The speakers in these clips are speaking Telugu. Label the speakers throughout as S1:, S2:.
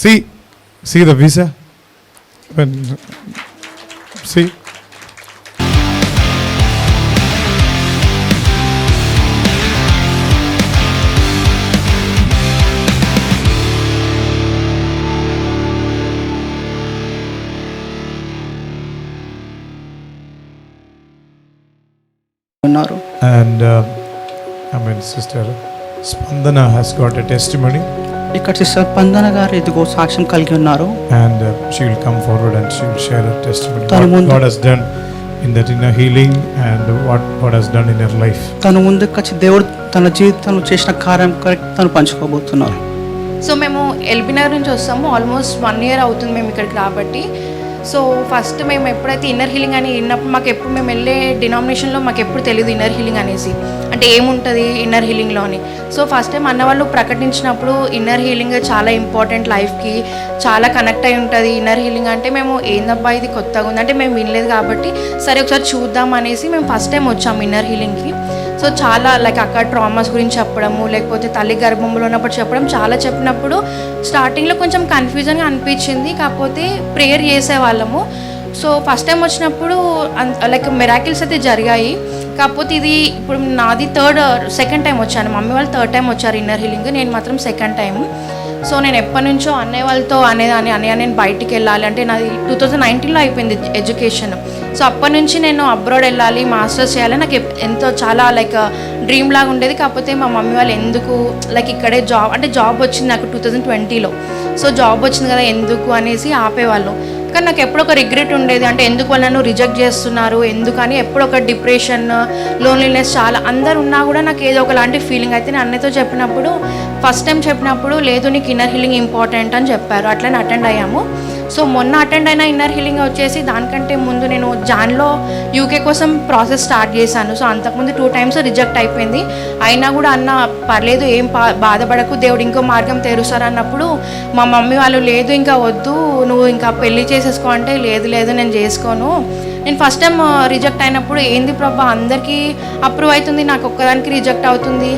S1: See, see the visa. When, see.
S2: ఉన్నారు
S1: And uh, I mean, Sister Spandana has got a testimony,
S2: ఇక్కడ సిస్టర్ పందన గారు ఇదిగో సాక్ష్యం కలిగి ఉన్నారు
S1: and uh, she will come forward and she will share her testimony.
S2: తన
S1: What
S2: ముందు-
S1: God has done in that inner healing and what God has done in her life.
S2: తను ముందుకు వచ్చి దేవుడు తన జీవితంలో చేసిన కార్యం కరెక్ట్ తను పంచుకోబోతున్నారు
S3: సో మేము ఎల్బీ నగర్ నుంచి వస్తాము ఆల్మోస్ట్ వన్ ఇయర్ అవుతుంది మేము ఇక్కడికి రాబట్టి సో ఫస్ట్ మేము ఎప్పుడైతే ఇన్నర్ హీలింగ్ అని విన్నప్పుడు మాకు ఎప్పుడు మేము వెళ్ళే డినామినేషన్లో మాకు ఎప్పుడు తెలియదు ఇన్నర్ హీలింగ్ అనేసి. అంటే ఏముంటుంది ఇన్నర్ హీలింగ్లో అని. సో ఫస్ట్ టైం అన్న వాళ్ళు ప్రకటించినప్పుడు ఇన్నర్ హీలింగ్ చాలా ఇంపార్టెంట్ లైఫ్కి చాలా కనెక్ట్ అయి ఉంటుంది. ఇన్నర్ హీలింగ్ అంటే మేము ఏందబ్బా ఇది కొత్తగా ఉంది. అంటే మేము వినలేదు కాబట్టి సరే ఒకసారి చూద్దాం అనేసి మేము ఫస్ట్ టైం వచ్చాము ఇన్నర్ హీలింగ్కి సో చాలా లైక్ అక్కడ ట్రామాస్ గురించి చెప్పడము లేకపోతే తల్లి గర్భంలో ఉన్నప్పుడు చెప్పడం చాలా చెప్పినప్పుడు స్టార్టింగ్లో కొంచెం కన్ఫ్యూజన్గా అనిపించింది. కాకపోతే ప్రేయర్ చేసేవాళ్ళము. సో ఫస్ట్ టైం వచ్చినప్పుడు లైక్ మెరాకిల్స్ అయితే జరిగాయి. కాకపోతే ఇది ఇప్పుడు నాది థర్డ్ సెకండ్ టైం వచ్చాను. మమ్మీ వాళ్ళు థర్డ్ టైం వచ్చారు ఇన్నర్ హీలింగ్ నేను మాత్రం సెకండ్ టైం సో నేను ఎప్పటి నుంచో అన్నయ్య వాళ్ళతో అనేదాన్ని అన్నయ్య నేను బయటికి వెళ్ళాలి అంటే నాది టూ థౌజండ్ నైన్టీన్లో అయిపోయింది ఎడ్యుకేషన్ సో అప్పటి నుంచి నేను అబ్రాడ్ వెళ్ళాలి మాస్టర్స్ చేయాలి. నాకు ఎంతో చాలా లైక్ డ్రీమ్ uh, లాగా ఉండేది. కాకపోతే మా మమ్మీ వాళ్ళు ఎందుకు లైక్ ఇక్కడే జాబ్ అంటే జాబ్ వచ్చింది నాకు టూ థౌజండ్ ట్వంటీలో సో జాబ్ వచ్చింది కదా ఎందుకు అనేసి ఆపేవాళ్ళు. కానీ నాకు ఎప్పుడో ఒక రిగ్రెట్ ఉండేది. అంటే ఎందుకు వాళ్ళు నన్ను రిజెక్ట్ చేస్తున్నారు? ఎందుకని ఎప్పుడో ఒక డిప్రెషన్ లోన్లీనెస్ చాలా అందరు ఉన్నా కూడా నాకు ఏదో ఒకలాంటి ఫీలింగ్ అయితే నేను అన్నయ్యతో చెప్పినప్పుడు ఫస్ట్ టైం చెప్పినప్పుడు లేదు నీకు ఇన్నర్ హీలింగ్ ఇంపార్టెంట్ అని చెప్పారు. అట్లనే అటెండ్ అయ్యాము. సో మొన్న అటెండ్ అయిన ఇన్నర్ హీలింగ్ వచ్చేసి దానికంటే ముందు నేను జాన్లో యూకే కోసం ప్రాసెస్ స్టార్ట్ చేశాను. సో అంతకుముందు టూ టైమ్స్ రిజెక్ట్ అయిపోయింది. అయినా కూడా అన్న పర్లేదు ఏం బాధపడకు దేవుడు ఇంకో మార్గం తెరుస్తారు అన్నప్పుడు మా మమ్మీ వాళ్ళు లేదు ఇంకా వద్దు నువ్వు ఇంకా పెళ్ళి చేసేసుకో అంటే లేదు లేదు నేను చేసుకోను. నేను ఫస్ట్ టైం రిజెక్ట్ అయినప్పుడు ఏంది ప్రభా అందరికీ అప్రూవ్ అవుతుంది నాకు ఒక్కదానికి రిజెక్ట్ అవుతుంది.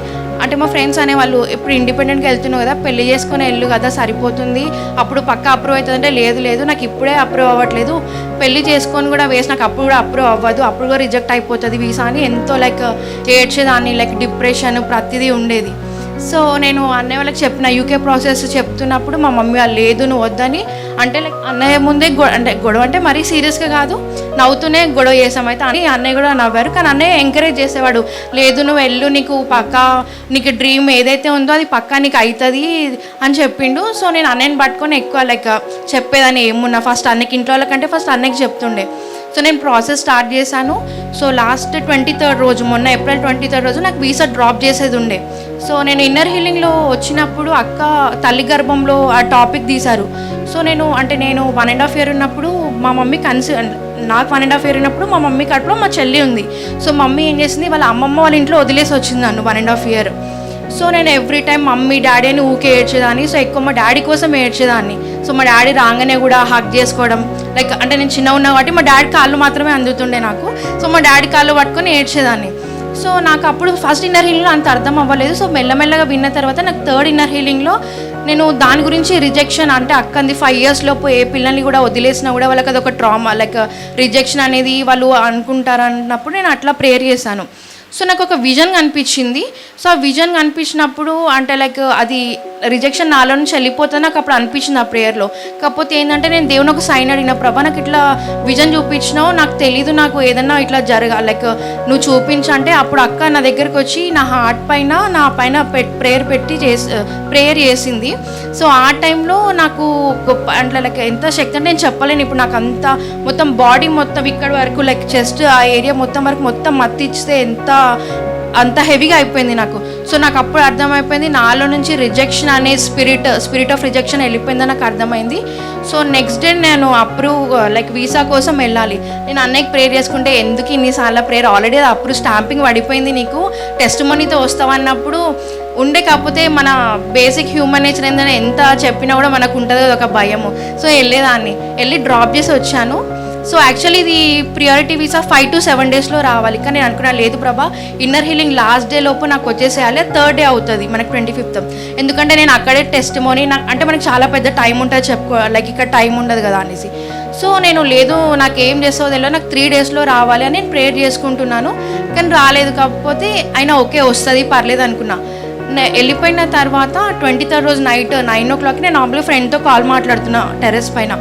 S3: అంటే మా ఫ్రెండ్స్ అనేవాళ్ళు ఇప్పుడు ఇండిపెండెంట్గా వెళ్తున్నావు కదా పెళ్ళి చేసుకునే వెళ్ళు కదా సరిపోతుంది. అప్పుడు పక్క అప్రూవ్ అవుతుంది అంటే లేదు లేదు నాకు ఇప్పుడే అప్రూవ్ అవ్వట్లేదు. పెళ్ళి చేసుకొని కూడా వేసి నాకు అప్పుడు కూడా అప్రూవ్ అవ్వదు. అప్పుడు కూడా రిజెక్ట్ అయిపోతుంది వీసా అని. ఎంతో లైక్ ఏడ్చేదాన్ని లైక్ డిప్రెషన్ ప్రతిదీ ఉండేది. సో నేను అన్నయ్య వాళ్ళకి చెప్పిన యూకే ప్రాసెస్ చెప్తున్నప్పుడు మా మమ్మీ వాళ్ళు లేదు నువ్వు వద్దని. అంటే లైక్ అన్నయ్య ముందే గొ అంటే గొడవ అంటే మరీ సీరియస్గా కాదు. నవ్వుతూనే గొడవ చేసామైతే అని అన్నయ్య కూడా నవ్వారు. కానీ అన్నయ్య ఎంకరేజ్ చేసేవాడు. లేదు నువ్వు వెళ్ళు నీకు పక్క నీకు డ్రీమ్ ఏదైతే ఉందో అది పక్కా నీకు అవుతుంది అని చెప్పిండు. సో నేను అన్నయ్యని పట్టుకొని ఎక్కువ లైక్ చెప్పేదాన్ని ఏమున్నా. ఫస్ట్ అన్నకి ఇంట్లో వాళ్ళకంటే ఫస్ట్ అన్నకి చెప్తుండే. సో నేను ప్రాసెస్ స్టార్ట్ చేశాను. సో లాస్ట్ ట్వంటీ థర్డ్ రోజు మొన్న ఏప్రిల్ ట్వంటీ థర్డ్ రోజు నాకు వీసా డ్రాప్ చేసేది ఉండే. సో నేను ఇన్నర్ హీలింగ్లో వచ్చినప్పుడు అక్క తల్లి గర్భంలో ఆ టాపిక్ తీశారు. సో నేను అంటే నేను వన్ అండ్ హాఫ్ ఇయర్ ఉన్నప్పుడు మా మమ్మీ కన్సీ నాకు వన్ అండ్ హాఫ్ ఇయర్ ఉన్నప్పుడు మా మమ్మీ కడుపులో మా చెల్లి ఉంది. సో మమ్మీ ఏం చేసింది వాళ్ళ అమ్మమ్మ వాళ్ళ ఇంట్లో వదిలేసి వచ్చింది నన్ను one and half year so నేను ఎవ్రీ టైం మమ్మీ డాడీ అని ఊకే ఏడ్చేదాన్ని. సో ఎక్కువ మా డాడీ కోసం ఏడ్చేదాన్ని. సో మా డాడీ రాగానే కూడా హక్ చేసుకోవడం. లైక్ అంటే నేను చిన్న ఉన్నా కాబట్టి మా డాడీ కాళ్ళు మాత్రమే అందుతుండే నాకు. సో మా డాడీ కాళ్ళు పట్టుకొని ఏడ్చేదాన్ని. సో నాకు అప్పుడు ఫస్ట్ ఇన్నర్ హీలింగ్లో అంత అర్థం అవ్వలేదు. సో మెల్లమెల్లగా విన్న తర్వాత నాకు థర్డ్ ఇన్నర్ హీలింగ్లో నేను దాని గురించి రిజెక్షన్ అంటే అక్కంది ఫైవ్ ఇయర్స్ లోపు ఏ పిల్లల్ని కూడా వదిలేసినా కూడా వాళ్ళకి అది ఒక ట్రామా లైక్ రిజెక్షన్ అనేది వాళ్ళు అనుకుంటారు అన్నప్పుడు నేను అట్లా ప్రేయర్ చేశాను. సో నాకు ఒక విజన్ కనిపించింది. సో ఆ విజన్ కనిపించినప్పుడు అంటే లైక్ అది రిజెక్షన్ నాలో నుంచి వెళ్ళిపోతుంది నాకు అప్పుడు అనిపించింది ఆ ప్రేయర్లో కాకపోతే ఏంటంటే నేను దేవుని ఒక సైన్ అడిగిన ప్రభా నాకు ఇట్లా విజన్ చూపించినావు నాకు తెలీదు నాకు ఏదన్నా ఇట్లా జరగా లైక్ నువ్వు చూపించంటే అప్పుడు అక్క నా దగ్గరకు వచ్చి నా హార్ట్ పైన నా పైన ప్రేయర్ పెట్టి చేసి ప్రేయర్ చేసింది. సో ఆ టైంలో నాకు గొప్ప అంటే లైక్ ఎంత శక్తి అంటే నేను చెప్పలేను. ఇప్పుడు నాకు అంత మొత్తం బాడీ మొత్తం ఇక్కడ వరకు లైక్ చెస్ట్ ఆ ఏరియా మొత్తం వరకు మొత్తం మత్తిస్తే ఎంత అంత హెవీగా అయిపోయింది నాకు. సో నాకు అప్పుడు అర్థమైపోయింది నాలో నుంచి రిజెక్షన్ అనే స్పిరిట్ స్పిరిట్ ఆఫ్ రిజెక్షన్ వెళ్ళిపోయిందని నాకు అర్థమైంది. సో నెక్స్ట్ డే నేను అప్రూవ్ లైక్ వీసా కోసం వెళ్ళాలి. నేను అన్నయ్యకి ప్రేయర్ చేసుకుంటే ఎందుకు ఇన్నిసార్లు ప్రేయర్ ఆల్రెడీ అది అప్రూవ్ స్టాంపింగ్ పడిపోయింది నీకు. టెస్ట్ మనీతో వస్తావన్నప్పుడు ఉండే కాకపోతే మన బేసిక్ హ్యూమన్ నేచర్ ఏంటంటే ఎంత చెప్పినా కూడా మనకు ఉంటుంది ఒక భయము. సో వెళ్ళేదాన్ని. వెళ్ళి డ్రాప్ చేసి వచ్చాను. సో యాక్చువల్లీ ఇది priority visa five to seven డేస్లో రావాలి. కానీ నేను అనుకున్నా లేదు ప్రభా ఇన్నర్ హీలింగ్ లాస్ట్ డే లోపు నాకు వచ్చేసేయాలి థర్డ్ డే అవుతుంది మనకి ట్వంటీ ఫిఫ్త్ ఎందుకంటే నేను అక్కడే టెస్ట్ మోని నాకు అంటే మనకి చాలా పెద్ద టైం ఉంటుంది చెప్పుకో లైక్ ఇక్కడ టైం ఉండదు కదా అనేసి. సో నేను లేదు నాకు ఏం చేస్తావు తెలియదు నాకు త్రీ డేస్లో రావాలి అని నేను ప్రేయర్ చేసుకుంటున్నాను. కానీ రాలేదు కాకపోతే అయినా ఓకే వస్తుంది పర్లేదు అనుకున్నా. వెళ్ళిపోయిన తర్వాత ట్వంటీ థర్డ్ రోజు నైట్ నైన్ ఓ క్లాక్కి నేను నార్మల్గా ఫ్రెండ్తో కాల్ మాట్లాడుతున్నా టెర్రస్ పైన.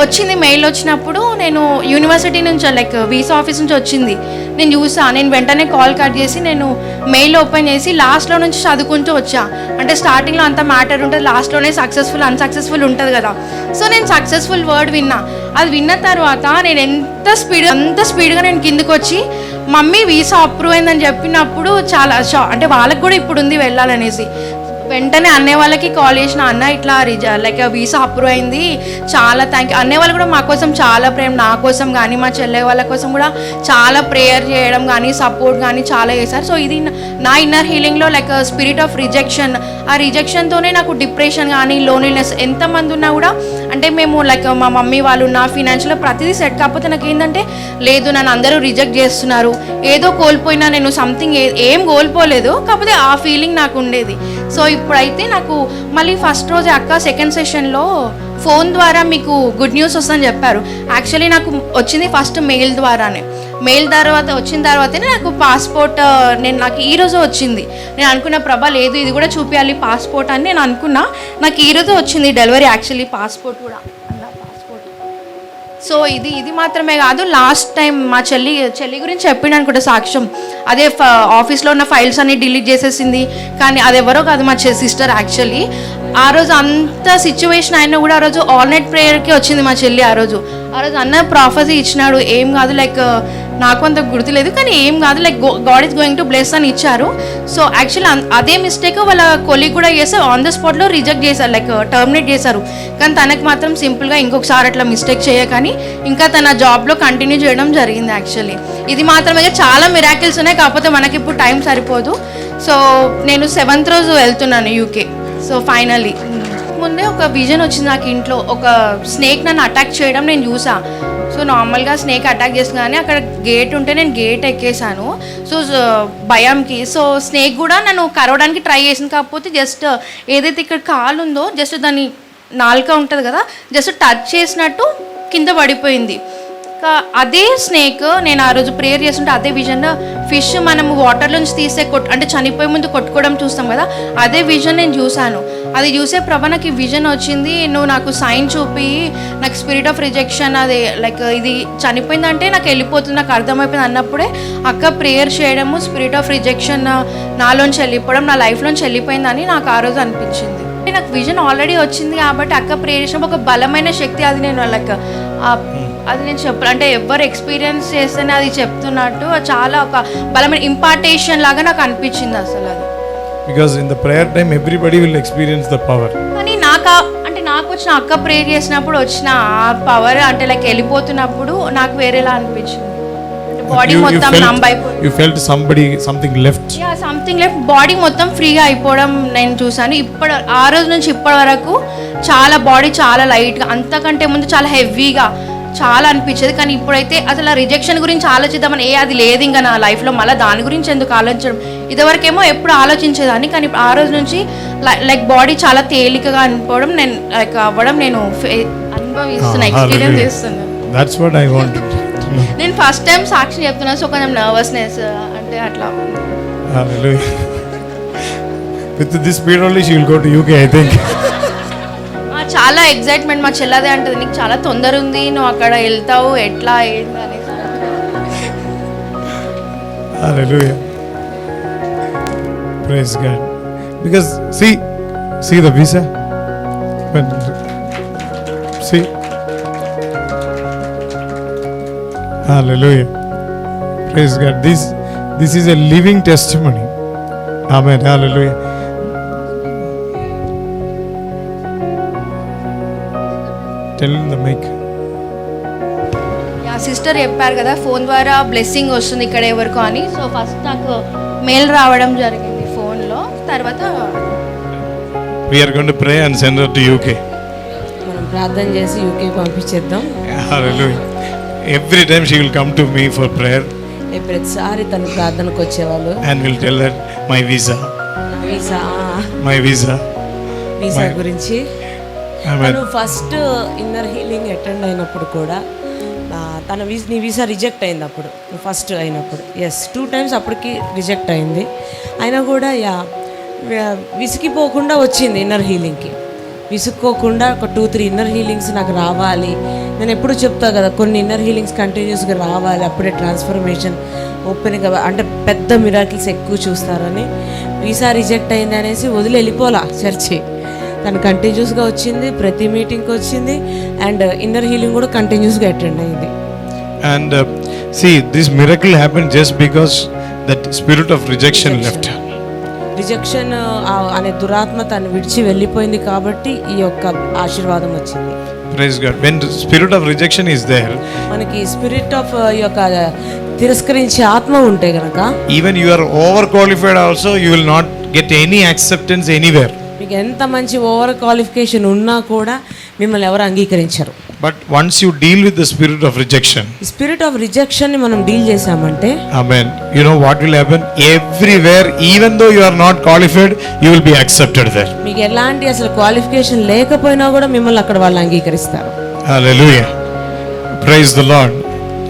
S3: వచ్చింది మెయిల్ వచ్చినప్పుడు నేను యూనివర్సిటీ నుంచి లైక్ వీసా ఆఫీస్ నుంచి వచ్చింది. నేను చూసా నేను వెంటనే కాల్ కట్ చేసి నేను మెయిల్ ఓపెన్ చేసి లాస్ట్లో నుంచి చదువుకుంటూ వచ్చా. అంటే స్టార్టింగ్లో అంత మ్యాటర్ ఉంటుంది లాస్ట్లోనే సక్సెస్ఫుల్ అన్సక్సెస్ఫుల్ ఉంటుంది కదా. సో నేను సక్సెస్ఫుల్ వర్డ్ విన్నా. అది విన్న తర్వాత నేను ఎంత స్పీడ్ అంత స్పీడ్గా నేను కిందకు వచ్చి మమ్మీ వీసా అప్రూవ్ అయిందని చెప్పినప్పుడు చాలా షా అంటే వాళ్ళకి కూడా ఇప్పుడు ఉంది వెళ్ళాలనేసి. వెంటనే అన్నయ్య వాళ్ళకి కాల్ చేసిన అన్న ఇట్లా రిజ లైక్ వీసా అప్రూవ్ అయింది. చాలా థ్యాంక్ యూ అన్నయ్య వాళ్ళు కూడా మా కోసం చాలా ప్రేమ నా కోసం కానీ మా చెల్లె వాళ్ళ కోసం కూడా చాలా ప్రేయర్ చేయడం కానీ సపోర్ట్ కానీ చాలా చేశారు. సో ఇది నా ఇన్నర్ హీలింగ్లో లైక్ స్పిరిట్ ఆఫ్ రిజెక్షన్ ఆ రిజెక్షన్తోనే నాకు డిప్రెషన్ కానీ లోన్లీనెస్ ఎంతమంది ఉన్నా కూడా అంటే మేము లైక్ మా మమ్మీ వాళ్ళు నా ఫినాన్షియల్ ప్రతిదీ సెట్ కాకపోతే నాకు ఏంటంటే లేదు నన్ను అందరూ రిజెక్ట్ చేస్తున్నారు. ఏదో కోల్పోయినా నేను సంథింగ్ ఏం కోల్పోలేదు. కాకపోతే ఆ ఫీలింగ్ నాకు ఉండేది. సో ఇప్పుడైతే నాకు మళ్ళీ ఫస్ట్ రోజు అక్క సెకండ్ సెషన్లో ఫోన్ ద్వారా మీకు గుడ్ న్యూస్ వస్తుందని చెప్పారు. యాక్చువల్లీ నాకు వచ్చింది ఫస్ట్ మెయిల్ ద్వారానే. మెయిల్ తర్వాత వచ్చిన తర్వాతనే నాకు పాస్పోర్ట్ నేను నాకు ఈ వచ్చింది. నేను అనుకున్న ప్రభా లేదు ఇది కూడా చూపించాలి పాస్పోర్ట్ అని నేను అనుకున్నా. నాకు ఈ వచ్చింది డెలివరీ యాక్చువల్లీ పాస్పోర్ట్ కూడా. సో ఇది ఇది మాత్రమే కాదు లాస్ట్ టైం మా చెల్లి చెల్లి గురించి చెప్పిండు అనుకుంటా సాక్ష్యం. అదే ఫ- ఆఫీస్లో ఉన్న ఫైల్స్ అన్ని డిలీట్ చేసేసింది. కానీ అది ఎవరో కాదు మా సిస్టర్ యాక్చువల్లీ ఆ రోజు అంత సిచ్యువేషన్ అయినా కూడా ఆ రోజు ఆల్ నైట్ ప్రేయర్కి వచ్చింది మా చెల్లి ఆ రోజు. ఆ రోజు అన్న ప్రాఫెసీ ఇచ్చినాడు. ఏం కాదు లైక్ uh, నాకు అంత గుర్తులేదు కానీ ఏం కాదు like God is going to bless అని ఇచ్చారు. సో యాక్చువల్ అదే మిస్టేక్ వాళ్ళ కొలీగ్ కూడా చేస్తే ఆన్ ద స్పాట్లో రిజెక్ట్ చేశారు లైక్ టర్మినేట్ uh, చేశారు. కానీ తనకు మాత్రం సింపుల్గా ఇంకొకసారి అట్లా మిస్టేక్ చేయకని ఇంకా తన జాబ్లో కంటిన్యూ చేయడం జరిగింది యాక్చువల్లీ ఇది మాత్రమే చాలా మిరాకిల్స్ ఉన్నాయి కాకపోతే మనకి ఇప్పుడు టైం సరిపోదు. సో నేను సెవెంత్ రోజు వెళ్తున్నాను యూకే సో ఫైనలీ ముందే ఒక విజన్ వచ్చింది నాకు ఇంట్లో. ఒక స్నేక్ నన్ను అటాక్ చేయడం నేను చూసా. సో నార్మల్గా స్నేక్ అటాక్ చేసిన కానీ అక్కడ గేట్ ఉంటే నేను గేట్ ఎక్కేసాను సో భయంకి. సో స్నేక్ కూడా నన్ను కరవడానికి ట్రై చేసింది. కాకపోతే జస్ట్ ఏదైతే ఇక్కడ కాలు ఉందో జస్ట్ దాని నాలుక ఉంటుంది కదా జస్ట్ టచ్ చేసినట్టు కింద పడిపోయింది. ఇంకా అదే స్నేక్ నేను ఆ రోజు ప్రేయర్ చేస్తుంటే అదే విజన్ ఫిష్ మనం వాటర్ నుంచి తీసే కొట్ అంటే చనిపోయే ముందు కొట్టుకోవడం చూస్తాం కదా అదే విజన్ నేను చూశాను. అది చూసే ప్రభ నాకు ఈ విజన్ వచ్చింది నువ్వు నాకు సైన్ చూపి నాకు స్పిరిట్ ఆఫ్ రిజెక్షన్ అది లైక్ ఇది చనిపోయిందంటే నాకు వెళ్ళిపోతుంది నాకు అర్థమైపోయింది అన్నప్పుడే అక్క ప్రేయర్ చేయడము స్పిరిట్ ఆఫ్ రిజెక్షన్ నాలోంచి వెళ్ళిపోవడం నా లైఫ్లోంచి వెళ్ళిపోయిందని నాకు ఆ రోజు అనిపించింది. నాకు విజన్ ఆల్రెడీ వచ్చింది కాబట్టి అక్క ప్రేయర్ చేసినప్పుడు ఒక బలమైన శక్తి అది నేను లైక్ అది నేను చెప్పాలి అంటే ఎవరు ఎక్స్పీరియన్స్ చేస్తేనే అది చెప్తున్నట్టు చాలా ఒక బలమైన ఇంపార్టేషన్ లాగా నాకు అనిపించింది అసలు అది
S1: Because in the prayer time, everybody will experience the power.
S3: కానీ నాకు అంటే నాకు వచ్చిన అక్క ప్రేయర్ చేసినప్పుడు వచ్చిన ఆ పవర్ అంటే లైక్ వెళ్ళిపోతున్నప్పుడు నాకు వేరేలా అనిపించింది బాడీ మొత్తం నంబ్ అయిపోయి
S1: you felt somebody, something left.
S3: Yeah something like body మొత్తం ఫ్రీగా అయిపోవడం నేను చూసాను ఇప్పటి ఆ రోజు నుంచి ఇప్పటి వరకు చాలా బాడీ చాలా లైట్గా అంతకంటే ముందు చాలా హెవీగా చాలా అనిపించేది కానీ ఇప్పుడైతే అసలు ఆ రిజెక్షన్ గురించి ఆలోచిద్దామని ఏ అది లేదు ఇంకా నా లైఫ్లో మళ్ళీ దాని గురించి ఎందుకు ఆలోచించడం ఇదివరకేమో ఎప్పుడు ఆలోచించేదాన్ని కానీ ఇప్పుడు ఆ రోజు నుంచి లైక్ బాడీ చాలా తేలికగా అనిపోవడం నేను లైక్ అవ్వడం నేను అనుభవిస్తున్నా ఎక్స్పీరియన్స్. చేస్తున్నాను
S1: I wanted to know.
S3: నేను ఫస్ట్ టైం సాక్షి చెప్తున్నా సో కొంచెం నర్వస్నెస్ uh, అంటే అట్లా.
S1: With this speed only she will go UK I
S3: చాలా ఎక్సైట్మెంట్ మా చెల్లది అంటది నీకు చాలా తొందర ఉంది నువ్వు అక్కడ వెళ్తావు ఎట్లా ఏంటని
S1: hallelujah praise God because see see the visa see hallelujah praise God this this is a living testimony ఆమె hallelujah tell the mic
S3: sister చెప్పారు కదా ఫోన్ ద్వారా బ్లెస్సింగ్ వస్తుంది ఇక్కడ ఎవరికు అని. సో ఫస్ట్ నాకు మెయిల్ రావడం జరిగింది ఫోన్లో తర్వాత
S1: we are pray and send to UK
S4: ప్రార్థన చేసి UK పంపించేద్దాం.
S1: Hallelujah Time she will come to me for prayer
S4: ఏ ప్రతిసారి తను ప్రార్థనకు వచ్చేవాళ్ళు.
S1: will tell her my visa,
S4: visa
S1: my visa.
S4: Visa
S1: My-
S4: గురించి. తను ఫస్ట్ ఇన్నర్ హీలింగ్ అటెండ్ అయినప్పుడు కూడా తన వీసా నీ వీసా రిజెక్ట్ అయింది అప్పుడు ఫస్ట్ అయినప్పుడు. ఎస్ టూ టైమ్స్ అప్పటికి రిజెక్ట్ అయింది. అయినా కూడా యా విసిగిపోకుండా వచ్చింది ఇన్నర్ హీలింగ్కి విసుక్కోకుండా ఒక టూ త్రీ ఇన్నర్ హీలింగ్స్ నాకు రావాలి. నేను ఎప్పుడు చెప్తా కదా కొన్ని ఇన్నర్ హీలింగ్స్ కంటిన్యూస్గా రావాలి అప్పుడే ట్రాన్స్ఫర్మేషన్ ఓపెన్గా అంటే పెద్ద మిరాకిల్స్ ఎక్కువ చూస్తారని. వీసా రిజెక్ట్ అయింది అనేసి వదిలి వెళ్ళిపోలా చర్చి. తను కంటిన్యూస్గా వచ్చింది ప్రతి మీటింగ్కి వచ్చింది అండ్ ఇన్నర్ హీలింగ్ కూడా కంటిన్యూస్గా అటెండ్ అయింది.
S1: See, this miracle happened just because that spirit of rejection left her.
S4: Rejection అనే దురాత్మ తను విడిచి వెళ్ళిపోయింది కాబట్టి ఈ యొక్క ఆశీర్వాదం వచ్చింది.
S1: Praise God. When the spirit of rejection is there,
S4: మనకి స్పిరిట్ ఆఫ్ ఈ యొక్క తిరస్కరించే ఆత్మ ఉంటే గనక
S1: even you are overqualified also, you will not get any acceptance anywhere.
S4: మీకు ఎంత మంచి ఓవర్ క్వాలిఫికేషన్ ఉన్నా కూడా మిమ్మల్ని ఎవరు అంగీకరించరు.
S1: But once you deal with the spirit of rejection
S4: spirit of రిజెక్షన్ని మనం డీల్ చేసామంటే
S1: I mean you know what will happen everywhere even though you are not qualified you will be accepted there
S4: మీకు ఎలాంటి అసలు క్వాలిఫికేషన్ లేకపోయినా కూడా మిమ్మల్ని అక్కడ వాళ్ళు అంగీకరిస్తారు.
S1: Hallelujah praise the Lord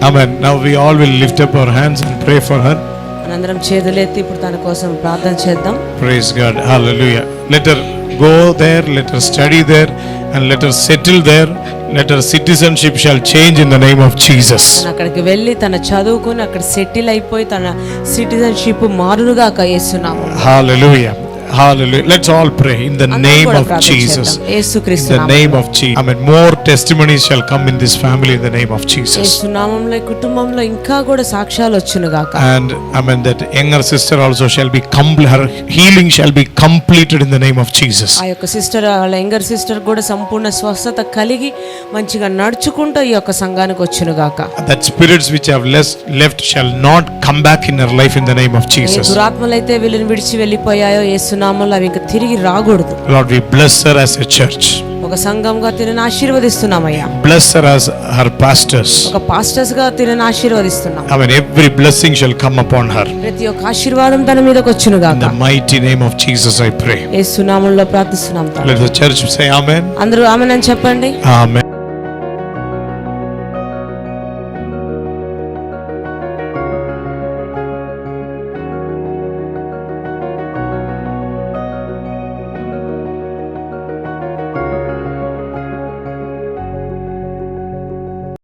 S1: I mean now we all will lift up our hands and pray for her
S4: మనందరం చేతులెత్తి ఇప్పుడు తన కోసం ప్రార్థన చేద్దాం.
S1: Praise God hallelujah let her go there let her study there and let her settle there let her citizenship shall change in the name of Jesus
S4: అక్కడికి వెళ్ళి తన చదువుకొని అక్కడ సెటిల్ అయిపోయి తన సిటిజన్షిప్ మారునుగాక యేసు
S1: నామము హల్లెలూయా Hallelujah. Let's all pray in the name of Jesus. In
S4: యేసుక్రీస్తు
S1: the name of Jesus. Amen. More testimonies shall come in this family in the name of Jesus.
S4: యేసునామంలో ఈ కుటుంబంలో ఇంకా కూడా సాక్ష్యాలు వచ్చును గాక
S1: And Amen. That younger sister also shall be complete. Her healing shall be completed in the name of Jesus.
S4: ఆ యొక్క సిస్టర్ వాళ్ళ యంగర్ సిస్టర్ కూడా సంపూర్ణ స్వస్థత కలిగి మంచిగా నడుచుకుంటూ ఈ యొక్క సంఘానికి వచ్చును గాక
S1: That spirits which have left, left shall not come back in her life in the name of
S4: A
S1: Jesus.
S4: దురాత్మలైతే వీళ్ళని విడిచి వెళ్ళిపోయాయో యేసునామంలో అవి ఇంకా తిరిగి రాకూడదు.
S1: Lord we bless her as a church
S4: ఒక సంఘంగా తినని ఆశీర్వదిస్తున్నాం అయ్యా
S1: bless her as her pastors
S4: ఒక పాస్టర్స్గా తిరిగి ఆశీర్వదిస్తున్నాం.
S1: I mean every blessing shall come upon her
S4: ప్రతి ఒక్క ఆశీర్వాదం తన మీదకి వచ్చును గాక.
S1: In the mighty name of Jesus I pray
S4: యేసునామంలో ప్రార్థిస్తున్నాం తండ్రి.
S1: ద చర్చ్ సే ఆమేన్
S4: అందరూ ఆమేన్ అని చెప్పండి.
S1: ఆమేన్